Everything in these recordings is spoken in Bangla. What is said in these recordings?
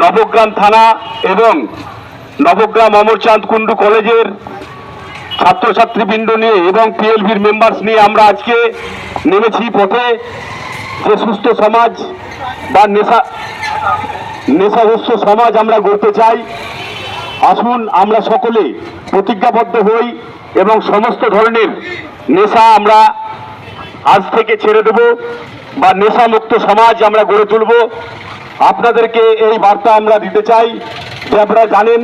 নবগ্রাম থানা এবং নবগ্রাম অমরচাঁদ কুণ্ডু কলেজের ছাত্রছাত্রীবৃন্দ নিয়ে এবং পিএলভির মেম্বার্স নিয়ে আমরা আজকে নেমেছি পথে। যে সুস্থ সমাজ বা নেশা, নেশাগ্রস্ত সমাজ আমরা গড়তে চাই, আসুন আমরা সকলে প্রতিজ্ঞাবদ্ধ হই এবং সমস্ত ধরনের নেশা আমরা আজ থেকে ছেড়ে দেব বা নেশামুক্ত সমাজ আমরা গড়ে তুলব। আপনাদেরকে এই বার্তা আমরা দিতে চাই যে আপনারা জানেন,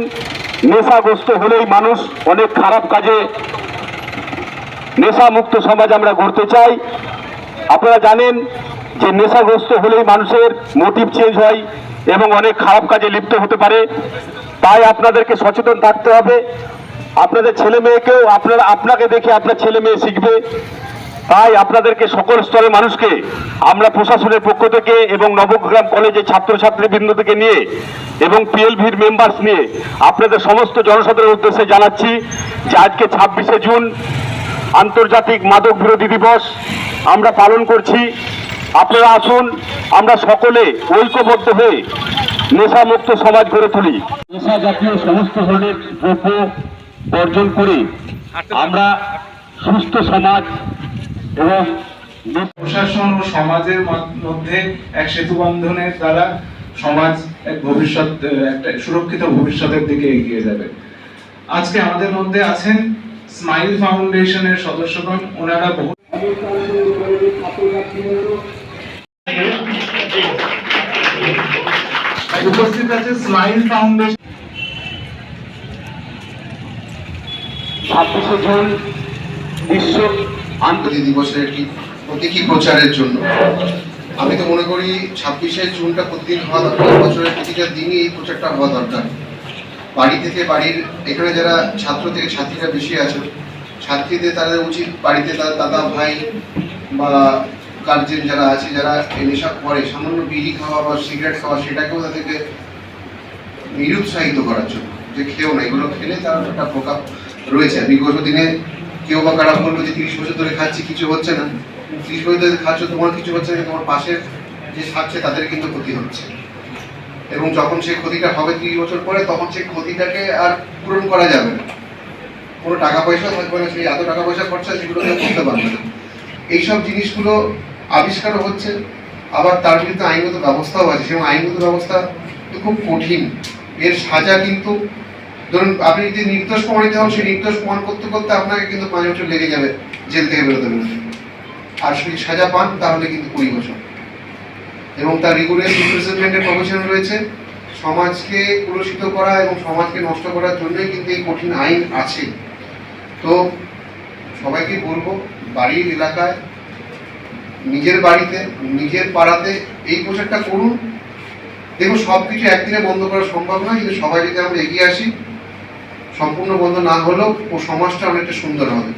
নেশাগ্রস্ত হলেই মানুষ অনেক খারাপ কাজে নেশামুক্ত সমাজ আমরা গড়তে চাই। আপনারা জানেন যে নেশাগ্রস্ত হলেই মানুষের মোটিভ চেঞ্জ হয় এবং অনেক খারাপ কাজে লিপ্ত হতে পারে। তাই আপনাদেরকে সচেতন থাকতে হবে। আপনাদের ছেলে মেয়েকেও আপনারা, আপনাকে দেখে আপনার ছেলে মেয়ে শিখবে। তাই আপনাদেরকে সকল স্তরের মানুষকে আমরা প্রশাসনের পক্ষ থেকে এবং নবগ্রাম কলেজের ছাত্রছাত্রী বৃন্দ থেকে নিয়ে এবং পিএলভির মেম্বার্স নিয়ে আপনাদের সমস্ত জনসাধারণের উদ্দেশ্যে জানাচ্ছি যে আজকে ছাব্বিশে জুন আন্তর্জাতিক মাদক বিরোধী দিবস আমরা পালন করছি। আপনারা আসুন আমরা সকলে ঐক্যবদ্ধ হয়ে নেশামুক্ত সমাজ গড়ে তুলি। নেশা জাতীয় সমস্ত ধরনের দ্রব্য বর্জন করে আমরা সুস্থ সমাজ এবং প্রশাসন ও সমাজের মধ্যে এক সেতু বন্ধনের দ্বারা সমাজ এক ভবিষ্যৎ, একটা সুরক্ষিত ভবিষ্যতের দিকে এগিয়ে যাবে। আজকে আমাদের মধ্যে আছেন স্মাইল ফাউন্ডেশনের সদস্যগণ। ওনারা বহু উপস্থিত আছে স্মাইল ফাউন্ডেশন ছাব্বিশে জুন বিশ্ব আন্তর্জাতিক দিবসের একটি প্রতীকী প্রচারের জন্য। আমি তো মনে করি ছাব্বিশে জুনটা প্রতিদিন হওয়া দরকার, বছরের প্রতিটা দিনই এই প্রচারটা হওয়া দরকার। বাড়ি থেকে বাড়ির, এখানে যারা ছাত্র থেকে ছাত্রীরা বেশি আছে ছাত্রীদের তাদের উচিত বাড়িতে তার দাদা, ভাই বা গার্জেন যারা আছে, যারা নেশা করে, সামান্য বিড়ি খাওয়া বা সিগারেট খাওয়া, সেটাকেও তাদেরকে নিরুৎসাহিত করার জন্য। যে খেয়েও না, এগুলো খেলে তার একটা প্রকাপ রয়েছে। বিগত দিনে কেউ বা কারা বলল যে তিরিশ বছর ধরে খাচ্ছি, কিছু হচ্ছে না। তিরিশ বছর ধরে খাচ্ছ, তোমার কিছু হচ্ছে না, তোমার পাশের যে খাচ্ছে তাদের কিন্তু ক্ষতি হচ্ছে। এবং যখন সেই ক্ষতিটা হবে তিরিশ বছর পরে, তখন সেই ক্ষতিটাকে আর পূরণ করা যাবে না। কোনো টাকা পয়সা থাকবে না, সেই এত টাকা পয়সা খরচা সেগুলো করতে পারবে না। এইসব জিনিসগুলো আবিষ্কারও হচ্ছে, আবার তার বিরুদ্ধে আইনগত ব্যবস্থাও আছে। সেরকম আইনগত ব্যবস্থা তো খুব কঠিন। এর সাজা কিন্তু ধরুন, আপনি যদি নির্দোষ প্রমাণিত হন, সেই নির্দোষ প্রমাণ করতে করতে আপনাকে কিন্তু পাঁচ বছর লেগে যাবে জেল থেকে বেরোতে বেরোতে। আর যদি সাজা পান, তাহলে কিন্তু কুড়ি বছর। এবং তার রেগুলার ইমপ্রিজনমেন্টের প্রভিশন রয়েছে। সমাজকে কলুষিত করা এবং সমাজকে নষ্ট করার জন্যই কিন্তু এই কঠিন আইন আছে। তো সবাইকে বলব, বাড়ির এলাকায়, নিজের বাড়িতে, নিজের পাড়াতে এই প্রচারটা করুন। দেখুন সব কিছু একদিনে বন্ধ করা সম্ভব নয়, কিন্তু সবাই যদি আমরা এগিয়ে আসি সম্পূর্ণ বন্ধ না হলেও সমাজটা অনেকটা সুন্দর হবে।